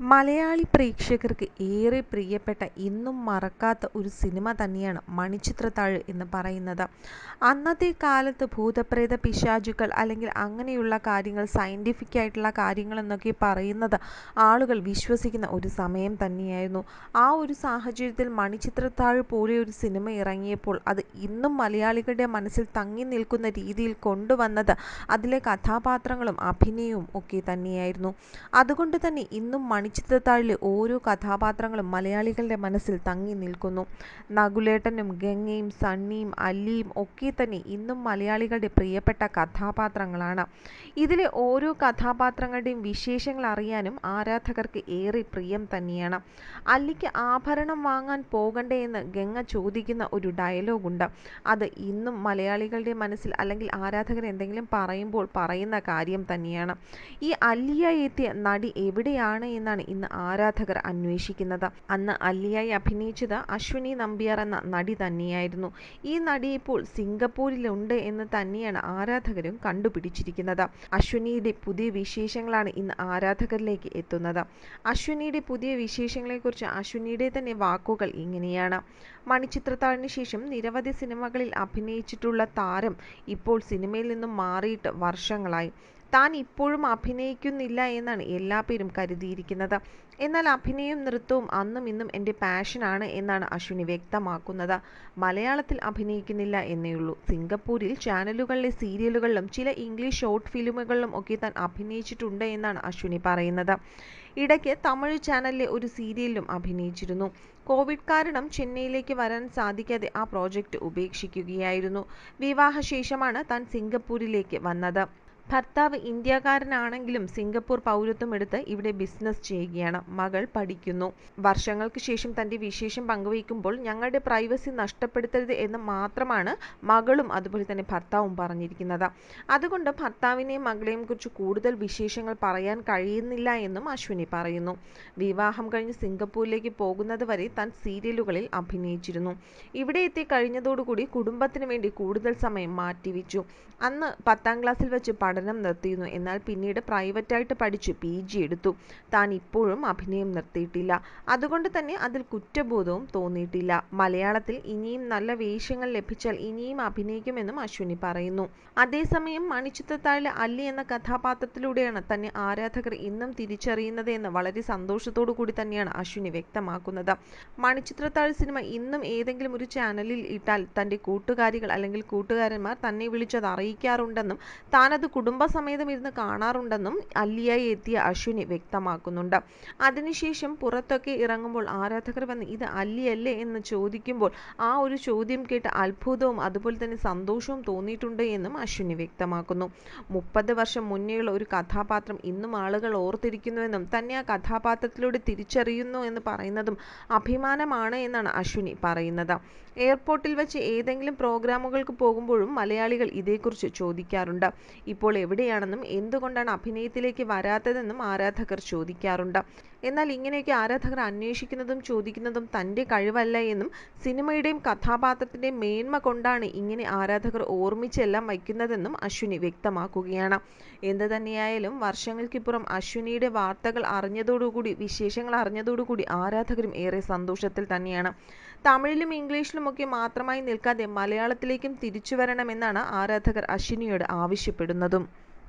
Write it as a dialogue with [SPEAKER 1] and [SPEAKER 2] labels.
[SPEAKER 1] മലയാളി പ്രേക്ഷകർക്ക് ഏറെ പ്രിയപ്പെട്ട ഇന്നും മറക്കാത്ത ഒരു സിനിമ തന്നെയാണ് മണിച്ചിത്രത്താഴ് എന്ന് പറയുന്നത്. അന്നത്തെ കാലത്ത് ഭൂതപ്രേത പിശാചുക്കൾ അല്ലെങ്കിൽ അങ്ങനെയുള്ള കാര്യങ്ങൾ സയന്റിഫിക് ആയിട്ടുള്ള കാര്യങ്ങൾ എന്നൊക്കെ പറയുന്നത് ആളുകൾ വിശ്വസിക്കുന്ന ഒരു സമയം തന്നെയായിരുന്നു. ആ ഒരു സാഹചര്യത്തിൽ മണിച്ചിത്രത്താഴ് പോലെ ഒരു സിനിമ ഇറങ്ങിയപ്പോൾ അത് ഇന്നും മലയാളികളുടെ മനസ്സിൽ തങ്ങി നിൽക്കുന്ന രീതിയിൽ കൊണ്ടുവന്നത് അതിലെ കഥാപാത്രങ്ങളും അഭിനയവും ഒക്കെ തന്നെയായിരുന്നു. അതുകൊണ്ട് തന്നെ ഇന്നും മണിച്ചിത്രത്താഴിലെ ഓരോ കഥാപാത്രങ്ങളും മലയാളികളുടെ മനസ്സിൽ തങ്ങി നിൽക്കുന്നു. നകുലേട്ടനും ഗംഗയും സണ്ണിയും അല്ലിയും ഒക്കെ തന്നെ ഇന്നും മലയാളികളുടെ പ്രിയപ്പെട്ട കഥാപാത്രങ്ങളാണ്. ഇതിലെ ഓരോ കഥാപാത്രങ്ങളുടെയും വിശേഷങ്ങൾ അറിയാനും ആരാധകർക്ക് ഏറെ പ്രിയം തന്നെയാണ്. അല്ലിക്ക് ആഭരണം വാങ്ങാൻ പോകണ്ടേ എന്ന് ഗംഗ ചോദിക്കുന്ന ഒരു ഡയലോഗുണ്ട്. അത് ഇന്നും മലയാളികളുടെ മനസ്സിൽ അല്ലെങ്കിൽ ആരാധകർ എന്തെങ്കിലും പറയുമ്പോൾ പറയുന്ന കാര്യം തന്നെയാണ്. ഈ അല്ലിയായി എത്തിയ നടി എവിടെയാണ് എന്നാണ് ഇന്ന് ആരാധകർ അന്വേഷിക്കുന്നത്. അന്ന് അല്ലിയായി അഭിനയിച്ചത് അശ്വിനി നമ്പ്യാർ എന്ന നടി തന്നെയായിരുന്നു. ഈ നടി ഇപ്പോൾ സിംഗപ്പൂരിലുണ്ട് എന്ന് തന്നെയാണ് ആരാധകരും കണ്ടുപിടിച്ചിരിക്കുന്നത്. അശ്വിനിയുടെ പുതിയ വിശേഷങ്ങളാണ് ഇന്ന് ആരാധകരിലേക്ക് എത്തുന്നത്. അശ്വിനിയുടെ പുതിയ വിശേഷങ്ങളെക്കുറിച്ച് അശ്വിനിയുടെ തന്നെ വാക്കുകൾ ഇങ്ങനെയാണ്. മണിച്ചിത്രത്താഴിന് ശേഷം നിരവധി സിനിമകളിൽ അഭിനയിച്ചിട്ടുള്ള താരം ഇപ്പോൾ സിനിമയിൽ നിന്നും മാറിയിട്ട് വർഷങ്ങളായി. താൻ ഇപ്പോഴും അഭിനയിക്കുന്നില്ല എന്നാണ് എല്ലാ പേരും കരുതിയിരിക്കുന്നത്. എന്നാൽ അഭിനയവും നൃത്തവും അന്നും ഇന്നും എന്റെ പാഷനാണ് എന്നാണ് അശ്വിനി വ്യക്തമാക്കുന്നത്. മലയാളത്തിൽ അഭിനയിക്കുന്നില്ല എന്നേയുള്ളൂ സിംഗപ്പൂരിൽ ചാനലുകളിലെ സീരിയലുകളിലും ചില ഇംഗ്ലീഷ് ഷോർട്ട് ഫിലിമുകളിലും ഒക്കെ താൻ അഭിനയിച്ചിട്ടുണ്ട് എന്നാണ് അശ്വിനി പറയുന്നത്. ഇടയ്ക്ക് തമിഴ് ചാനലിലെ ഒരു സീരിയലിലും അഭിനയിച്ചിരുന്നു. കോവിഡ് കാരണം ചെന്നൈയിലേക്ക് വരാൻ സാധിക്കാതെ ആ പ്രോജക്റ്റ് ഉപേക്ഷിക്കുകയായിരുന്നു. വിവാഹശേഷമാണ് താൻ സിംഗപ്പൂരിലേക്ക് വന്നത്. ഭർത്താവ് ഇന്ത്യക്കാരനാണെങ്കിലും സിംഗപ്പൂർ പൗരത്വം എടുത്ത് ഇവിടെ ബിസിനസ് ചെയ്യുകയാണ്. മകൾ പഠിക്കുന്നു. വർഷങ്ങൾക്ക് ശേഷം തന്റെ വിശേഷം പങ്കുവയ്ക്കുമ്പോൾ ഞങ്ങളുടെ പ്രൈവസി നഷ്ടപ്പെടുത്തരുത് എന്ന് മാത്രമാണ് മകളും അതുപോലെ തന്നെ ഭർത്താവും പറഞ്ഞിരിക്കുന്നത്. അതുകൊണ്ട് ഭർത്താവിനെയും മകളെയും കുറിച്ച് കൂടുതൽ വിശേഷങ്ങൾ പറയാൻ കഴിയുന്നില്ല എന്നും അശ്വിനി പറയുന്നു. വിവാഹം കഴിഞ്ഞ് സിംഗപ്പൂരിലേക്ക് പോകുന്നത് വരെ താൻ സീരിയലുകളിൽ അഭിനയിച്ചിരുന്നു. ഇവിടെ എത്തി കഴിഞ്ഞതോടുകൂടി കുടുംബത്തിന് വേണ്ടി കൂടുതൽ സമയം മാറ്റിവെച്ചു. അന്ന് പത്താം ക്ലാസ്സിൽ വെച്ച് നിർത്തിയിരുന്നു. എന്നാൽ പിന്നീട് പ്രൈവറ്റായിട്ട് പഠിച്ചു പി ജി എടുത്തു. താൻ ഇപ്പോഴും അഭിനയം നിർത്തിയിട്ടില്ല. അതുകൊണ്ട് തന്നെ അതിൽ കുറ്റബോധവും തോന്നിയിട്ടില്ല. മലയാളത്തിൽ ഇനിയും നല്ല വേഷങ്ങൾ ലഭിച്ചാൽ ഇനിയും അഭിനയിക്കുമെന്നും അശ്വിനി പറയുന്നു. അതേസമയം മണിച്ചിത്രത്താഴിലെ അല്ലി എന്ന കഥാപാത്രത്തിലൂടെയാണ് തന്നെ ആരാധകർ ഇന്നും തിരിച്ചറിയുന്നത് എന്ന് വളരെ സന്തോഷത്തോടു കൂടി തന്നെയാണ് അശ്വിനി വ്യക്തമാക്കുന്നത്. മണിച്ചിത്രത്താഴ് സിനിമ ഇന്നും ഏതെങ്കിലും ഒരു ചാനലിൽ ഇട്ടാൽ തന്റെ കൂട്ടുകാരികൾ അല്ലെങ്കിൽ കൂട്ടുകാരന്മാർ തന്നെ വിളിച്ചത് അറിയിക്കാറുണ്ടെന്നും താനത് കുടുംബസമേതം ഇരുന്ന് കാണാറുണ്ടെന്നും അല്ലിയായി എത്തിയ അശ്വിനി വ്യക്തമാക്കുന്നുണ്ട്. അതിനുശേഷം പുറത്തൊക്കെ ഇറങ്ങുമ്പോൾ ആരാധകർ വന്ന് ഇത് അല്ലിയല്ലേ? എന്ന് ചോദിക്കുമ്പോൾ ആ ഒരു ചോദ്യം കേട്ട് അത്ഭുതവും അതുപോലെ തന്നെ സന്തോഷവും തോന്നിയിട്ടുണ്ട് എന്നും അശ്വിനി വ്യക്തമാക്കുന്നു. മുപ്പത് വർഷം മുന്നേയുള്ള ഒരു കഥാപാത്രം ഇന്നും ആളുകൾ ഓർത്തിരിക്കുന്നുവെന്നും തന്നെ ആ കഥാപാത്രത്തിലൂടെ തിരിച്ചറിയുന്നു എന്ന് പറയുന്നതും അഭിമാനമാണ് എന്നാണ് അശ്വിനി പറയുന്നത്. എയർപോർട്ടിൽ വെച്ച് ഏതെങ്കിലും പ്രോഗ്രാമുകൾക്ക് പോകുമ്പോഴും മലയാളികൾ ഇതേക്കുറിച്ച് ചോദിക്കാറുണ്ട്. ഇപ്പോൾ എവിടെയാണെന്നും എന്തുകൊണ്ടാണ് അഭിനയത്തിലേക്ക് വരാത്തതെന്നും ആരാധകർ ചോദിക്കാറുണ്ട്. എന്നാൽ ഇങ്ങനെയൊക്കെ ആരാധകർ അന്വേഷിക്കുന്നതും ചോദിക്കുന്നതും തന്റെ കഴിവല്ല എന്നും സിനിമയുടെയും കഥാപാത്രത്തിന്റെയും മേന്മ കൊണ്ടാണ് ഇങ്ങനെ ആരാധകർ ഓർമ്മിച്ചെല്ലാം വയ്ക്കുന്നതെന്നും അശ്വിനി വ്യക്തമാക്കുകയാണ്. എന്ത് തന്നെയായാലും വർഷങ്ങൾക്കിപ്പുറം അശ്വിനിയുടെ വാർത്തകൾ അറിഞ്ഞതോടുകൂടി വിശേഷങ്ങൾ അറിഞ്ഞതോടുകൂടി ആരാധകരും ഏറെ സന്തോഷത്തിൽ തന്നെയാണ്. തമിഴിലും ഇംഗ്ലീഷിലുമൊക്കെ മാത്രമായി നിൽക്കാതെ മലയാളത്തിലേക്കും തിരിച്ചു വരണമെന്നാണ് ആരാധകർ അശ്വിനിയോട് ആവശ്യപ്പെടുന്നതും.